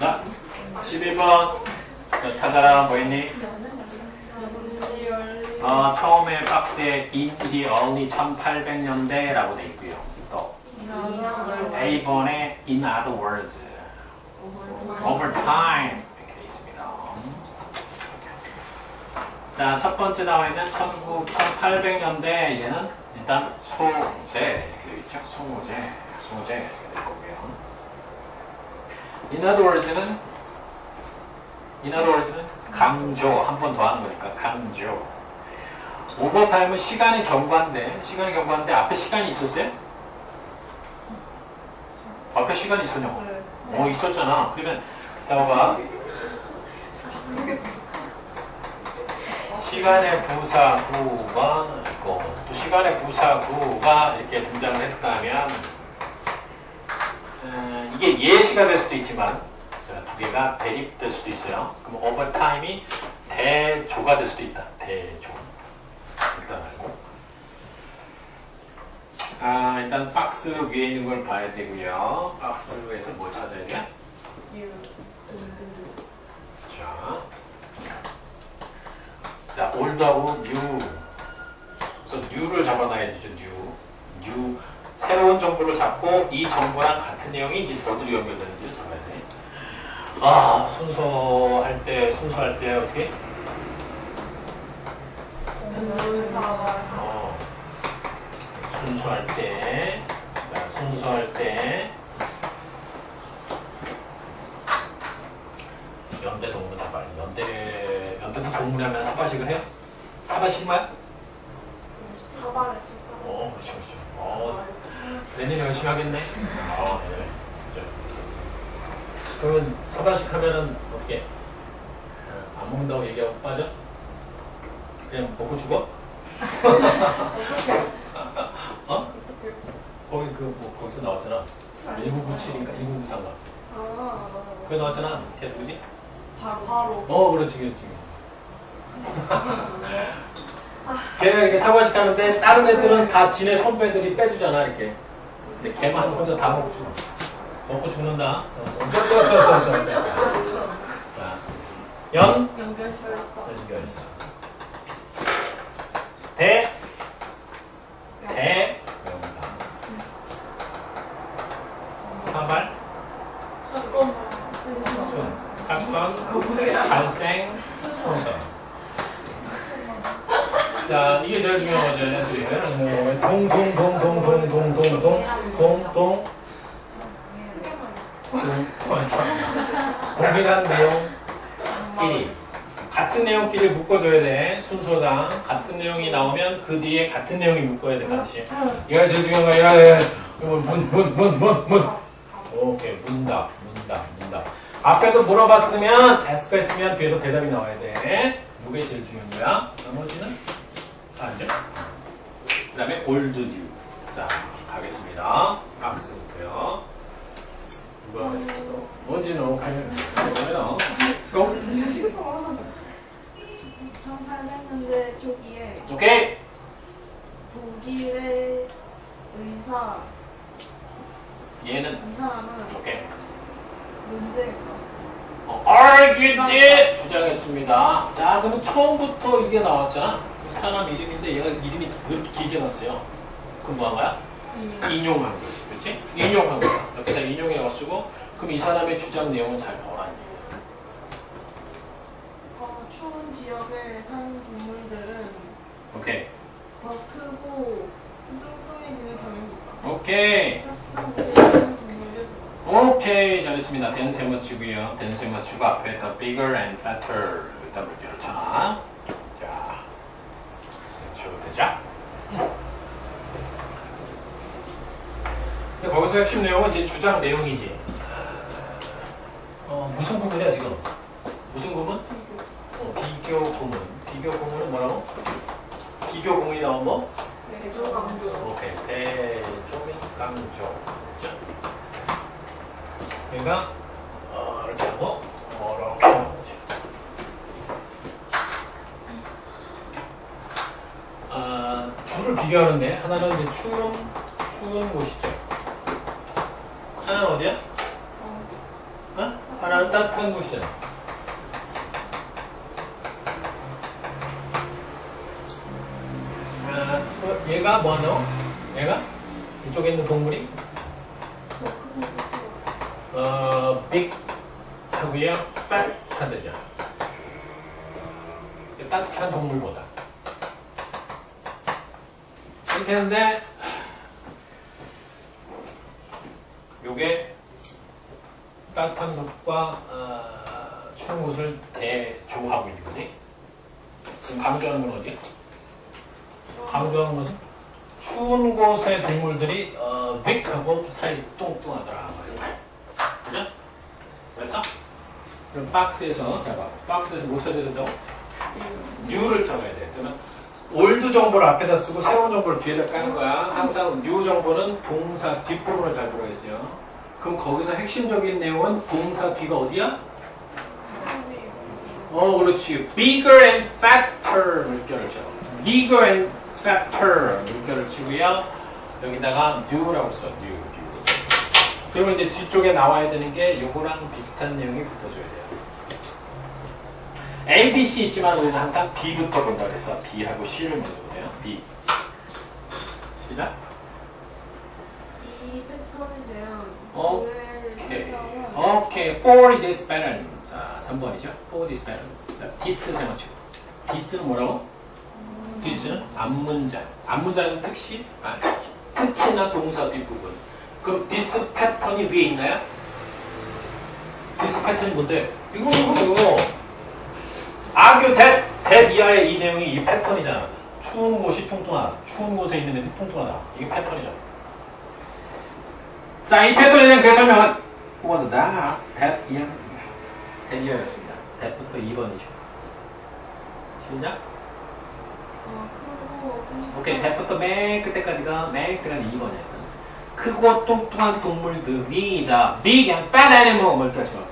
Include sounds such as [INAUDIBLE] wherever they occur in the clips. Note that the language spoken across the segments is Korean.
자, 12번. 자, 찾아라, 뭐 있니? 어, 처음에 박스에 the early 1800년대라고 돼 있고요. 또 A번에 in other words, over time 이렇게 돼 있습니다. 자, 첫 번째 나와 있는 19, 1800년대 얘는 일단 소재 이렇게 돼 있죠. 소재, 소재. In other words는 in other words는 강조 한 번 더 하는 거니까 강조. 오버타임은 시간의 경과인데 시간의 경과인데 앞에 시간이 있었어요? 앞에 시간이 있었냐고? 어 있었잖아. 그러면 봐봐. 시간의 부사구가 있고 또 시간의 부사구가 이렇게 등장을 했다면 음, 이게 예시가 될 수도 있지만 자, 두 개가 대립될 수도 있어요. 그럼 오버타임이 대조가 될 수도 있다. 대조. 일단 알고. 아 일단 박스 위에 있는 걸 봐야 되고요. 박스에서 뭘 찾아야 돼요? 자, 자 올드하고 뉴. 그래서 뉴를 잡아놔야 되죠. 뉴. 뉴. 새로운 정보를 잡고 이 정보랑 같은 내용이 이제 어디로 연결되는지를 잡아야 돼. 아 순서할 때 순서할 때 어떻게? 어, 순서할 때, 자, 순서할 때, 연대 동문 사발, 연대, 연대도 동문하면 사발식을 해요? 사발식만? 어, 그렇죠, 그렇죠. 어, 내년 열심히 하겠네. 어, 네. 자, 그러면 사발식 하면은 어떻게? 어, 안 먹는다고 얘기하고 빠져? 그냥 먹고 죽어? [LAUGHS] 어? 거기 그뭐 거기서 나왔잖아. 1997인가 1993인가. 그거 나왔잖아. 걔 누구지? 바로 어, 그렇지, 그렇지. [LAUGHS] 걔가 이렇게 사과식 하는데 다른 애들은 다 지네 선배들이 빼주잖아 이렇게. 근데 걔만 혼자 다 먹고 죽어. 먹고 죽는다. 자, 연 연결설사 연결사. 대 대. 사발 순 사건 발생 순서. 자 이게 제일 중요한 거죠 애들이 동동동동동동동동동동 동일한 내용끼리 같은 내용끼리 묶어줘야 돼 순서상 같은 내용이 나오면 그 뒤에 같은 내용이 묶어야 돼 반드시 이거 제일 중요한 거야 문문문문문 오케이 문답 문답 문답 앞에서 물어봤으면 ask 했으면 뒤에서 대답이 나와야 돼 이게 제일 중요한 거야 나머지는 다 알죠? 그 다음에 old new 자 가겠습니다 박스부터요 누가 뭔지는 가면 가면 고 1800년대 초기에 오케이 독일의 의사 얘는 이 사람은 오케이 문제일까? 어, argued 주장했습니다. 자, 그러면 처음부터 이게 나왔잖아. 그 사람 이름인데 얘가 이름이 그렇게 길게 났어요. 그럼 뭐 한 거야? 인용한 거지. 그렇지? 인용한 거야. 여기다 인용이라고 쓰고 그럼 이 사람의 주장 내용은 잘 보라. 어, 추운 지역에 사는 동물들은 오케이. 더 크고 뚱뚱해지는 경향이 오케이. 오케이. 잘했습니다. 댄세 맞추고요. 댄세 맞추고 앞에 더 bigger and fatter 여기다 볼게요. 자. 자. 주로 되자. 거기서 핵심 내용은 이제 주장 내용이지. 어, 무슨 구문이야 지금? 무슨 구문? 어, 비교 구문. 비교 구문은 뭐라고? 비교 구문이 나온 뭐? 대조강조 오케이. 대조 및 강조. 그죠? 그러니까 어, 이렇게 하고 어, 이렇게 하는 거지. 아, 둘을 비교하는데 하나는 이제 추운 추운 곳이죠. 어디야? 어, 어? 하나는 따뜻한 곳이야. 아, 어, 얘가 뭐노? 얘가? 이쪽에 있는 동물이? 어, 빅 하고요. fat 하죠. 따뜻한 동물보다. 이렇게 했는데, 요게 따뜻한 곳과 어, 추운 곳을 대조하고 있는 거지. 그럼 강조하는 건 어디야? 강조하는 것은 추운 곳의 동물들이 어, 빅하고 살이 뚱뚱하더라. 그죠? 그래서 그럼 박스에서 잡아. 박스에서 뭐 써야 된다고? 뉴를 적어야 돼. 그러면 올드 정보를 앞에다 쓰고 새로운 정보를 뒤에다 까는 거야. 항상 뉴 정보는 동사 뒷부분을 잘 들어가 있어요. 그럼 거기서 핵심적인 내용은 동사 뒤가 어디야? 어, 그렇지. bigger and fatter 물결을 쳐. bigger and fatter 물결을 치고요. 여기다가 new라고 써. new, new. 그러면 이제 뒤쪽에 나와야 되는 게 요거랑 비슷한 내용이 붙어줘야 돼요. A, B, C 있지만 우리는 항상 B부터 본다 그랬어. B하고 C를 먼저 보세요. B. 시작. 이 패턴에 대한 어, 오케이. 오케이. For this pattern. 자, 3번이죠. For this pattern. 자, this 생각치고. this는 뭐라고? this는 앞문장. 앞문장에서 특시? 아, 특히나 동사 뒷부분. 그럼 this 패턴이 위에 있나요? this 패턴이 뭔데? 이거, 이거, 이거. argue that, that 이하의 이 내용이 이 패턴이잖아. 추운 곳이 통통하다. 추운 곳에 있는 애들이 통통하다. 이게 패턴이잖아. 자, 이 패턴에 그 설명은 was that, that year, that year였습니다. that부터 2번이죠. 시작. 어, 오케이, that부터 맨 끝에까지가 맨 끝에까지 2번이었다. 크고 뚱뚱한 동물들이 자, big and fat animal 뭘 펼치고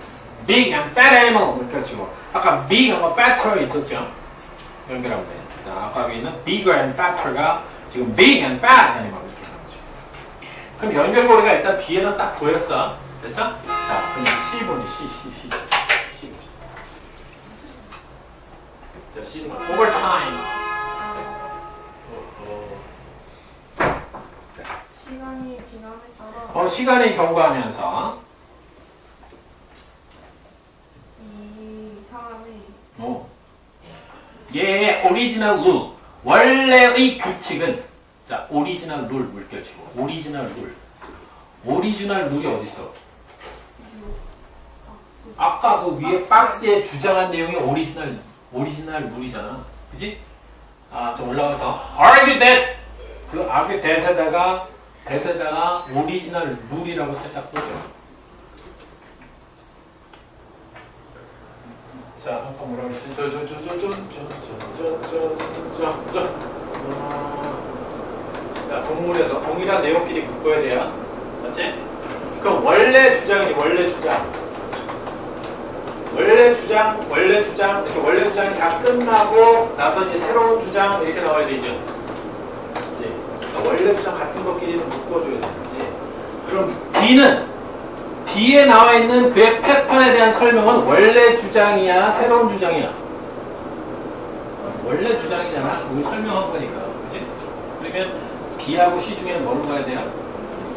big and fat animal 뭘 펼치고 아까 big 하고 fatter 있었죠? 연결하면 돼. 자, 아까 위에는 bigger and fatter가 지금 big and fat animal. 그럼 연결고리가 일단 B에는 딱 보였어. 됐어? 자, 그럼 C 보지, C, C, C. C 보자. 자, 뭐야? overtime. 어, 시간이 따라 어, 시간이 경과하면서 이 사람이 어. 얘의 오리지널 룰 원래의 규칙은 자 오리지널 룰 물결치고 오리지널 룰 오리지널 룰이 어디 있어? 아까 그 위에 박스에 주장한 내용이 오리지널 오리지널 룰이잖아, 그지? 아저 올라가서 argue that 그 argue that에다가 that에다가 오리지널 룰이라고 살짝 써줘. 자, 아까 뭐라 그랬지? 저, 저, 저, 저, 저, 저, 저, 저, 저, 저, 자, 동물에서 동일한 내용끼리 묶어야 돼요. 맞지? 그럼 원래 주장이니 원래 주장. 원래 주장, 원래 주장, 이렇게 원래 주장이 다 끝나고 나서 이제 새로운 주장 이렇게 나와야 되죠. 그치? 그러니까 원래 주장 같은 것끼리는 묶어줘야 되는데. 그럼 D는 D에 나와 있는 그의 패턴에 대한 설명은 원래 주장이야, 새로운 주장이야. 원래 주장이잖아. 우리 설명한 거니까. B하고 C 중에는 뭐로 가야 돼요?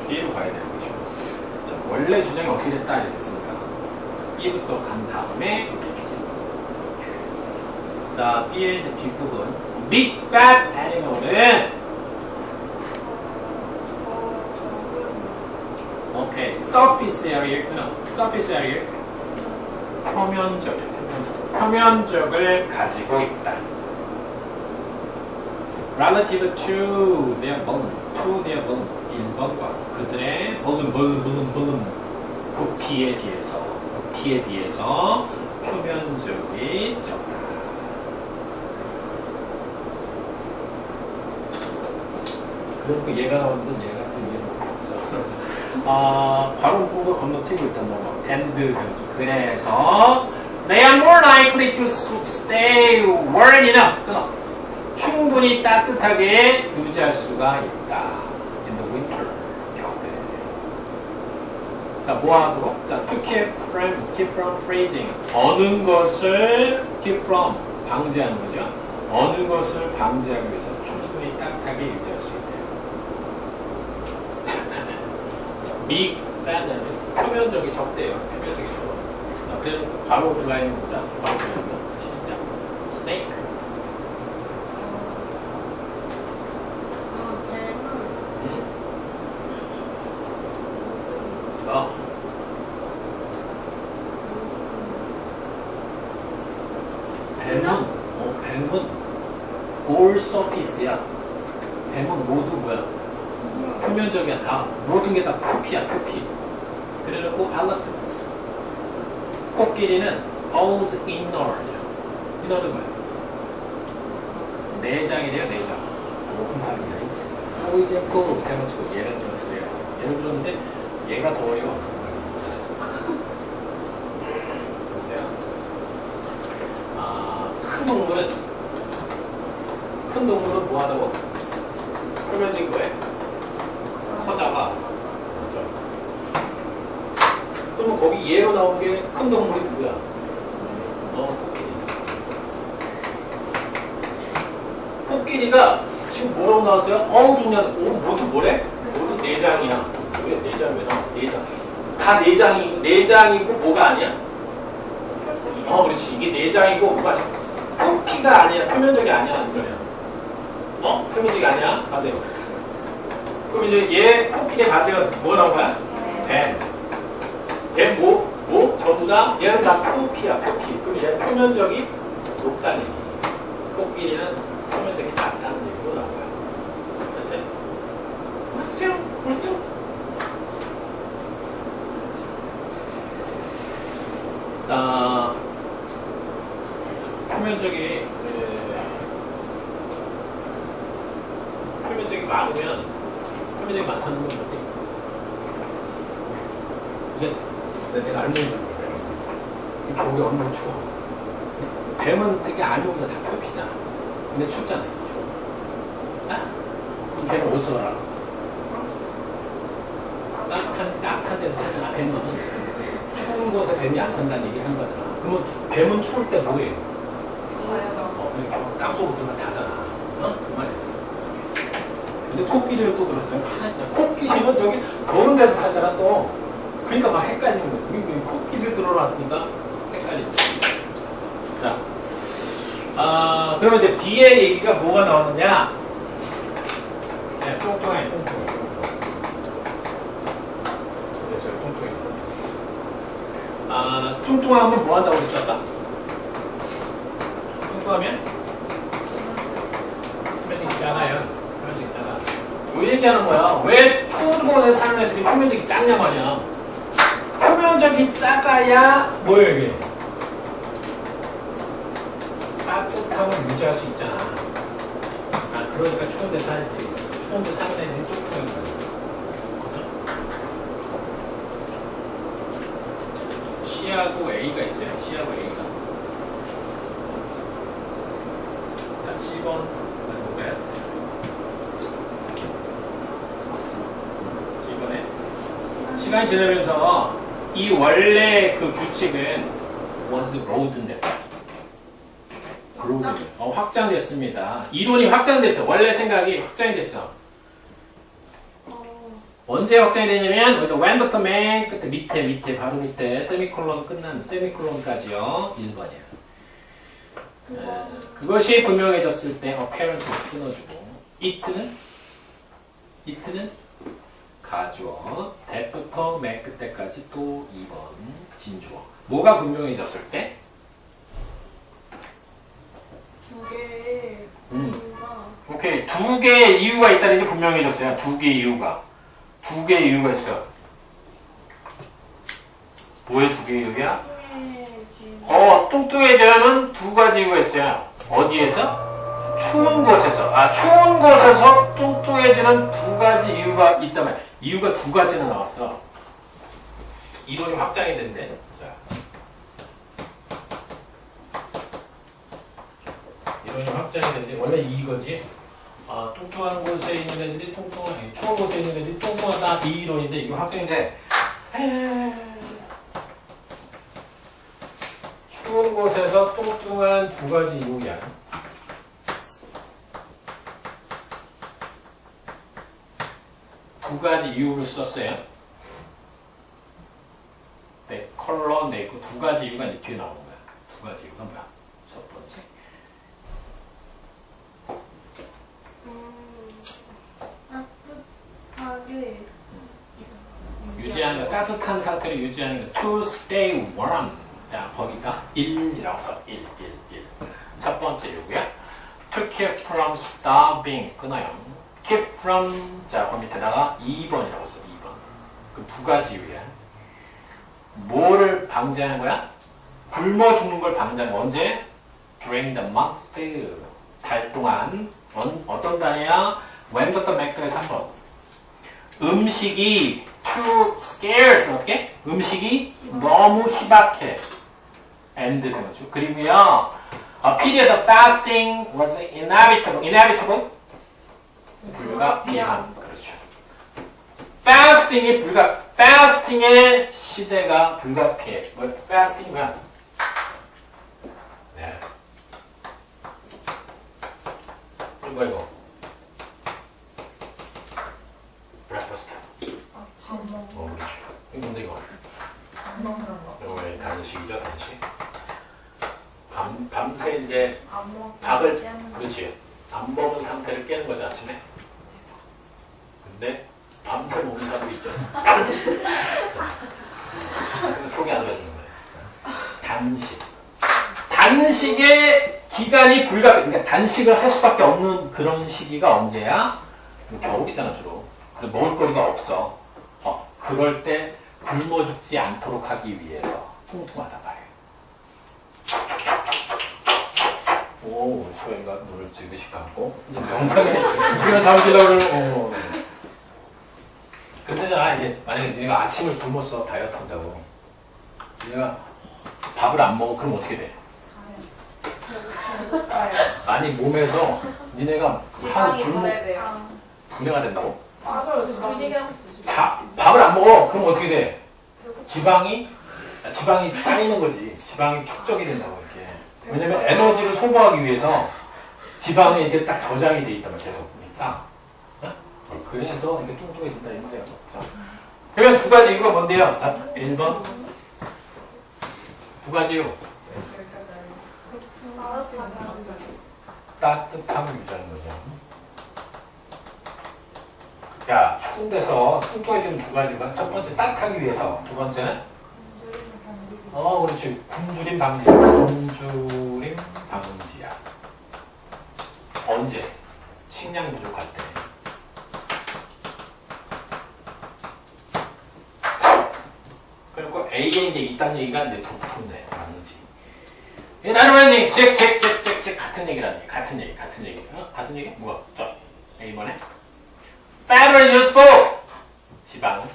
B로 가야 되는 거죠. 자, 원래 주장이 어떻게 됐다 이랬으니까. B부터 간 다음에 자, B의 뒷부분 Big Fat Animal은 어, 오케이 Surface Area no, Surface Area 표면적 표면적을 가지고 있다 Relative to their bone to their bone 1번과 그들의 volume volume volume volume 부피에 비해서 부피에 비해서 표면적이 적다 그리고 얘가 나오는데 얘가 또 얘가 아, 발음부가 건너뛰고 있단 말이야. and 그래서 they are more likely to stay warm enough. 끊어. 충분히 따뜻하게 유지할 수가 있다. in the winter. 자, 뭐 하도록? 자, to keep from, keep from freezing. 어느 것을 keep from, 방지하는 거죠. 어느 것을 방지하기 위해서 충분히 따뜻하게 유지할 수 있대요. 미, 따는 표면적이 적대요. 표면적이 적어. 자, 그래서 바로 들어가 있는 거자. 바로 들어가 있는 거. 시작. 아, 뱀은 음. 어, 뱀은, 어, 뱀은 볼 서피스야. 뱀은 모두 뭐야? 표면적이야. 다, 모든 게 다 표피야, 표피. 그래놓고 elephant. 코끼리는 all's inner. inner는 뭐야? 내장이래요, 내장. 다르냐. 하고 이제 그 세워치고 예를 들었어요. 예를 들었는데 얘가 더 어려워. 보세요. 아, 큰 동물은 큰 동물은 뭐 하다고? 표면적인 거에 커져가. 그죠? 그러면 거기 예로 나온 게 큰 동물이 누구야? 어, 코끼리. 코끼리가 지금 뭐라고 나왔어요? 어우, 그냥, 오, 모두 뭐래? 모두 내장이야. 왜 내장 왜 나와? 내장. 다 내장이, 내장이고 뭐가 아니야? 어, 그렇지. 이게 내장이고 뭐가 아니야? 표피가 아니야. 표면적이 아니야. 이거야. 어? 표면적이 아니야? 반대로. 그럼 이제 얘 코끼리 반대가 나온 거야? 뱀. 뱀 뭐? 뭐? 전부 다? 얘는 다 표피야, 표피. 그럼 얘 표면적이 높다는 얘기지. 코끼리는 표면적이 낮다는 얘기로 나와요. 됐어요? 됐어요? 됐어요? 자, 표면적이, 에, 표면적이 많으면, 표면적이 많다는 건 뭐지? 이게 내가 알는 거예요. 이 겨울에 얼마나 추워. 뱀은 되게 안으로다 다 펴피잖아. 근데 춥잖아요. 추워. 아, 그럼 뱀은 어디서 살아? 따뜻한 데서 살잖아. 뱀은. 추운 곳에 뱀이 안 산다는 얘기 한 거잖아. 그러면 뱀은 추울 때 뭐해? 어, 땅속으로 들어가 자잖아. 어? 그 말이지. 근데 코끼리를 또 들었어요. [LAUGHS] 아, 코끼리는 저기 더운 데서 살잖아, 또. 그러니까 막 헷갈리는 거지. 그러니까 코끼리를 들어놨으니까 헷갈리는 거지. 자. 아, 그러면 이제 뒤에 얘기가 뭐가 나오느냐? 네, 뚱뚱해, 뚱뚱해. 그래서 뚱뚱해. 아, 뚱뚱하면 뭐 한다고 그랬어, 아까? 뚱뚱하면? 스매팅 있잖아요. 표면적 있잖아. 요 얘기하는 거야. 왜 곳에 사는 애들이 표면적이 작냐 말이야. 표면적이 작아야 뭐예요, 이게? 따뜻함을 유지할 수 있잖아. 아, 그러니까 추운 데 살지. 추운 데 사는 애들이 뚱뚱한 거야. C하고 A가 있어요. C하고 A가. 자, 10번 해볼까요? 10번에. 시간이 지나면서 이 원래 그 규칙은 was broadened. broadened. 어, 확장됐습니다. 이론이 확장됐어. 원래 생각이 확장이 됐어. 어, 언제 확장이 되냐면 먼저 when부터 맨 끝에 밑에 밑에 바로 밑에 세미콜론 끝난 세미콜론까지요. 1번이야. 그거 그것이 분명해졌을 때 apparent 끊어주고 it는? it는? 가주어. that부터 맨 끝에까지 또 2번 진주어. 뭐가 분명해졌을 때? 두 개의 음. 이유가 오케이. 두 개의 이유가 있다는 게 분명해졌어요. 두 개의 이유가 두 개의 이유가 있어요 뭐의 두 개의 이유야? 어, 뚱뚱해져야는 두 가지 이유가 있어요. 어디에서? 추운 곳에서. 아, 추운 곳에서 뚱뚱해지는 두 가지 이유가 있다면 이유가 두 가지나 나왔어. 이론이 확장이 된대. 자. 이론이 확장이 된대. 원래 이거지. 아, 뚱뚱한 곳에 있는 애들이 뚱뚱한, 추운 곳에 있는 애들이 뚱뚱하다. 이 이론인데, 이거 학생인데, 에이, 추운 곳에서 뚱뚱한 두 가지 이유야. 두 가지 이유를 썼어요. 네, 컬러, 네, 그 두 가지 이유가 이제 뒤에 나오는 거야. 두 가지 이유가 뭐야? 따뜻하게 유지하는 거, 따뜻한 상태를 유지하는 거. To stay warm. 자, 거기다 1이라고 써. 1, 1, 1. 첫 번째 이유고요. To keep from starving. 끊어요. Keep from. 자, 그 밑에다가 2번이라고 써. 2번. 그 두 가지 이유야. 뭐를 방지하는 거야? 굶어 죽는 걸 방지하는 거. 언제? During the month. 달 동안. 언- 어떤 달이야? When부터 맥달에 3번. 음식이 too scarce 어떻게? 음식이 너무 희박해. and 생각죠. 그리고요. A period of fasting was inevitable. inevitable? 불가피한. 그렇죠. fasting이 불가 fasting의 시대가 불가피해. 뭐 fasting 뭐야? 네. 이거 이거. breakfast. 어, 그렇지. 이거 뭔데 이거? 이거 왜 단식이죠, 단식? 밤, 밤새 이제 밥을, 그렇지. 안 먹은 상태를 깨는 거지, 아침에. 근데 밤새 먹는 사람도 있죠. 속이 안 좋아지는 거예요. 단식. 단식의 기간이 불가, 그러니까 단식을 할 수밖에 없는 그런 시기가 언제야? 겨울이잖아, 주로. 근데 먹을 거리가 없어. 어, 그럴 때 굶어 죽지 않도록 하기 위해서 뚱뚱하단 오, 소희가 눈을 찌그시 감고 이제 영상에 시간 잠시려고 그러고 어. 그랬잖아 이제 만약에 네가 아침을 굶었어 다이어트 한다고 네가 밥을 안 먹어 그럼 어떻게 돼? 아니 몸에서 니네가 살 굶어 아, 분해가 된다고? 맞아요. 자, 밥을 안 먹어. 그럼 어떻게 돼? 지방이 아, 지방이 쌓이는 거지. 지방이 축적이 된다고. 왜냐면 에너지를 소모하기 위해서 지방이 이렇게 딱 저장이 돼 있단 말이야. 계속 쌓. 어? 그래서 이렇게 뚱뚱해진다 이 말이야. 자, 그러면 두 가지 이유가 뭔데요? 아, 1번 두 가지요. 따뜻함을 유지하는 거죠. 야, 추운 데서 뚱뚱해지는 두 가지가 첫 번째 따뜻하기 위해서, 두 번째는 어, 그렇지. 굶주림 방지. 굶주림 방지야. 언제? 식량 부족할 때. 그리고 A에 이제 있다는 얘기가 이제. 맞는지. 이 나는 얘기, 즉, 즉, 즉, 즉, 즉, 같은 얘기라는 얘기. 같은 얘기, 같은 얘기. 어? 같은 얘기? 뭐가? 저, A번에. Fat are useful. 지방은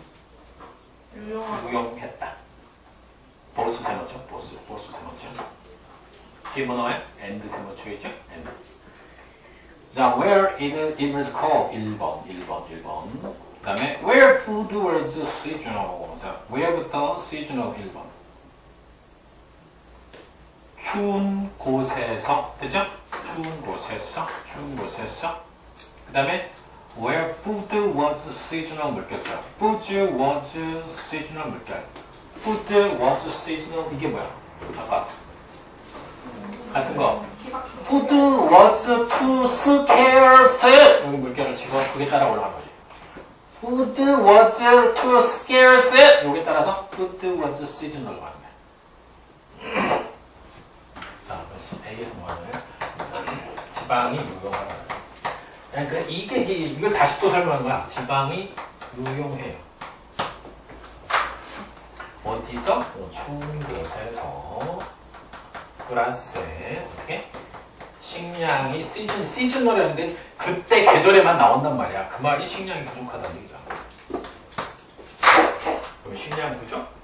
유용하고 무용했다. 보수 세모죠. 보수, 보수 세모죠. 뒤에 뭐 나와요? and 세모초이죠. and. 자, where it, it was called 1번, 1번, 1번. 그 다음에 where food was seasonal. 자, where부터 seasonal 1번. 추운 곳에서, 됐죠? 추운 곳에서, 추운 곳에서. 그 다음에 where food was seasonal 물결죠. food was seasonal 물결. food was seasonal 이게 뭐야? 아까 같은 거. food was too scarce 여기 물결을 치고 그게 따라 올라간 거지. food was too scarce 여기 따라서 food was seasonal 가는 거야. 자, A에서 뭐 거야? 지방이 유용하다. 그러니까 이게 이걸 다시 또 설명한 거야. 지방이 유용해요. 어디서? 어, 추운 곳에서 플러스에 어떻게? 식량이 시즌 시즌널이었는데 그때 계절에만 나온단 말이야. 그 말이 식량이 부족하다는 얘기잖아. 그럼 식량 부족?